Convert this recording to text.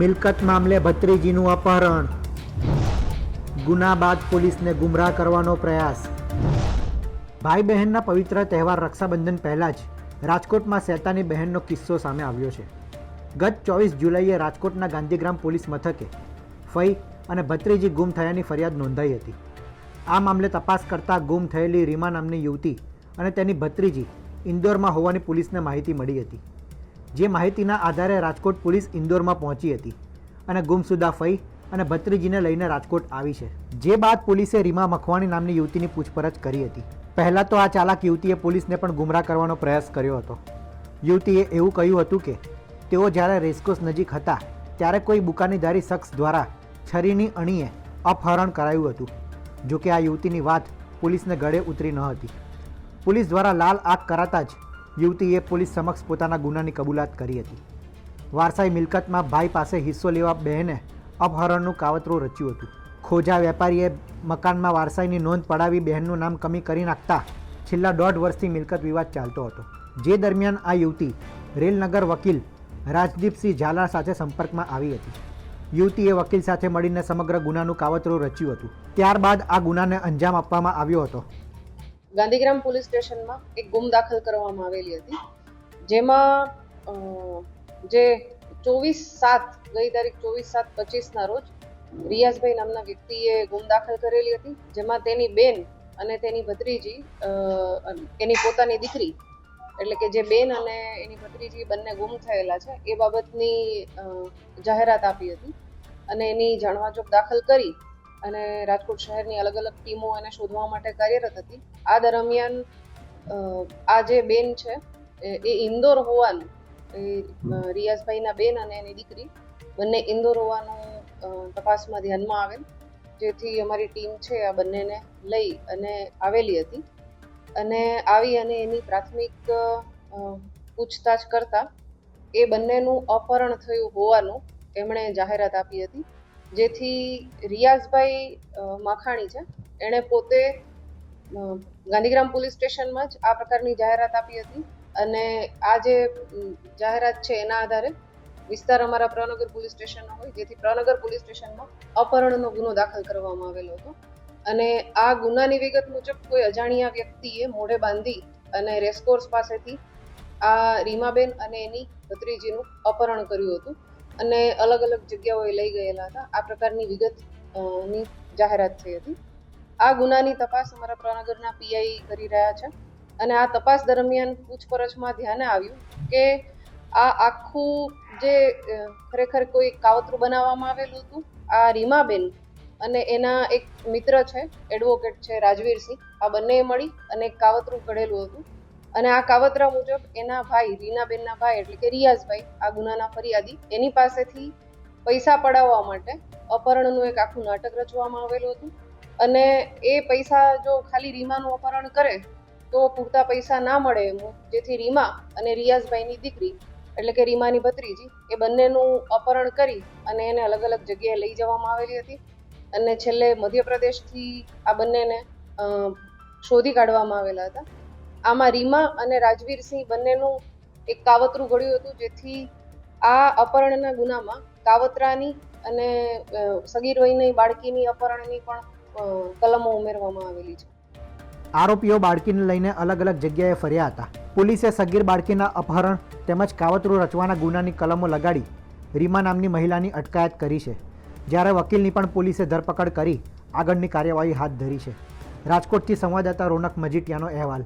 મિલકત મામલે ભત્રીજીનું અપહરણ. ગુના બાદ પોલીસને ગુમરાહ કરવાનો પ્રયાસ. ભાઈ બહેનના પવિત્ર તહેવાર રક્ષાબંધન પહેલાં જ રાજકોટમાં શેતાની બહેનનો કિસ્સો સામે આવ્યો છે. ગત ચોવીસ જુલાઈએ રાજકોટના ગાંધીગ્રામ પોલીસ મથકે ફઈ અને ભત્રીજી ગુમ થયાની ફરિયાદ નોંધાઈ હતી. આ મામલે તપાસ કરતા ગુમ થયેલી રીમા નામની યુવતી અને તેની ભત્રીજી ઇન્દોરમાં હોવાની પોલીસને માહિતી મળી હતી. જે માહિતીના આધારે રાજકોટ પોલીસ ઇન્દોરમાં પહોંચી હતી અને ગુમસુદા ફઈ અને ભત્રીજીને લઈને રાજકોટ આવી છે. જે બાદ પોલીસે રીમા મખવાણી નામની યુવતીની પૂછપરછ કરી હતી. પહેલાં તો આ ચાલાક યુવતીએ પોલીસને પણ ગુમરાહ કરવાનો પ્રયાસ કર્યો હતો. યુવતીએ એવું કહ્યું હતું કે, તેઓ જ્યારે રેસકોસ નજીક હતા, ત્યારે કોઈ બુકાનીધારી શખ્સ દ્વારા છરીની અણીએ અપહરણ કરાયું હતું. જોકે આ યુવતીની વાત પોલીસને ગળે ઉતરી ન હતી. પોલીસ દ્વારા લાલ આંખ કરાતા જ યુવતીએ પોલીસ સમક્ષ પોતાના ગુનાની કબૂલાત કરી હતી. વારસાઈ મિલકતમાં ભાઈ પાસે હિસ્સો લેવા બહેને અપહરણનું કાવતરું રચ્યું હતું. ખોજા વેપારીએ મકાનમાં વારસાઈની નોંધ પડાવી બહેનનું નામ કમી કરી નાખતા છેલ્લા દોઢ વર્ષથી મિલકત વિવાદ ચાલતો હતો. જે દરમિયાન આ યુવતી રેલનગર વકીલ રાજદીપસિંહ ઝાલા સાથે સંપર્કમાં આવી હતી. યુવતીએ વકીલ સાથે મળીને સમગ્ર ગુનાનું કાવતરું રચ્યું હતું. ત્યારબાદ આ ગુનાને અંજામ આપવામાં આવ્યો હતો. ગાંધીગ્રામ પોલીસ સ્ટેશનમાં એક ગુમ દાખલ કરવામાં આવેલી હતી, જેમાં જે ચોવીસ સાત, ગઈ તારીખ ચોવીસ સાત પચીસના રોજ રિયાઝભાઈ નામના વ્યક્તિએ ગુમ દાખલ કરેલી હતી, જેમાં તેની બેન અને તેની ભત્રીજી એની પોતાની દીકરી, એટલે કે જે બેન અને એની ભત્રીજી બંને ગુમ થયેલા છે, એ બાબતની જાહેરાત આપી હતી અને એની જાણવાજોગ દાખલ કરી અને રાજકોટ શહેરની અલગ અલગ ટીમો એને શોધવા માટે કાર્યરત હતી. આ દરમિયાન આ જે બેન છે, એ- ઇન્દોર હોવાનું, એ રિયાઝભાઈના બેન અને એની દીકરી બંને ઇન્દોર હોવાનું તપાસમાં ધ્યાનમાં આવેલ. જેથી અમારી ટીમ છે, આ બંનેને લઈ અને આવેલી હતી. અને આવી અને એની પ્રાથમિક પૂછતાછ કરતા એ બંનેનું અપહરણ થયું હોવાનું એમણે જાહેરાત આપી હતી. જેથી રિયાઝભાઈ માખાણી છે. એણે પોતે ગાંધીગ્રામ પોલીસ સ્ટેશનમાં જ આ પ્રકારની જાહેરાત આપી હતી. અને આ જે જાહેરાત છે એના આધારે વિસ્તાર અમારા પ્રનગર પોલીસ સ્ટેશનનો હોય, જેથી પ્રનગર પોલીસ સ્ટેશનમાં અપહરણનો ગુનો દાખલ કરવામાં આવેલો હતો. અને આ ગુનાની વિગત મુજબ કોઈ અજાણ્યા વ્યક્તિએ મોઢે બાંધી અને રેસકોર્સ પાસેથી આ રીમાબેન અને એની ભત્રીજીનું અપહરણ કર્યું હતું. અને અલગ અલગ જગ્યાઓએ લઈ ગયેલા હતા. આ પ્રકારની વિગતની જાહેરાત થઈ હતી. આ ગુનાની તપાસ અમારા પ્રનગરના પીઆઈ કરી રહ્યા છે અને આ તપાસ દરમિયાન પૂછપરછમાં ધ્યાને આવ્યું કે આ આખું જે ખરેખર કોઈ કાવતરું બનાવવામાં આવેલું હતું, આ રીમાબેન અને એના એક મિત્ર છે, એડવોકેટ છે રાજવીરસિંહ, આ બંનેએ મળી અને એક કાવતરું ઘડેલું હતું. અને આ કાવતરા મુજબ એના ભાઈ, રીનાબેનના ભાઈ એટલે કે રિયાઝભાઈ, આ ગુનાના ફરિયાદી, એની પાસેથી પૈસા પડાવવા માટે અપહરણનું એક આખું નાટક રચવામાં આવેલું હતું. અને એ પૈસા જો ખાલી રીમાનું અપહરણ કરે, તો પૂરતા પૈસા ના મળે એમ જેથી રીમા અને રિયાઝભાઈની દીકરી, એટલે કે રીમાની ભત્રીજી, એ બંનેનું અપહરણ કરી અને એને અલગ અલગ જગ્યાએ લઈ જવામાં આવેલી હતી. અને છેલ્લે મધ્યપ્રદેશથી આ બંનેને શોધી કાઢવામાં આવેલા હતા. આમાં રીમા અને રાજવીરસિંહ બંનેનું એક કાવતરું ઘડ્યું હતું, જેથી આ અપહરણના ગુનામાં કાવતરાની અને સગીર વયની બાળકીની અપહરણની પણ કલમો ઉમેરવામાં આવેલી છે. આરોપીઓ બાળકીને લઈને અલગ અલગ જગ્યાએ ફર્યા હતા. પોલીસે સગીર બાળકીના અપહરણ તેમજ કાવતરું રચવાના ગુનાની કલમો લગાડી રીમા નામની મહિલાની અટકાયત કરી છે. જ્યારે વકીલની પણ પોલીસે ધરપકડ કરી આગળની કાર્યવાહી હાથ ધરી છે. રાજકોટથી સંવાદદાતા રોનક મજીટિયાનો અહેવાલ.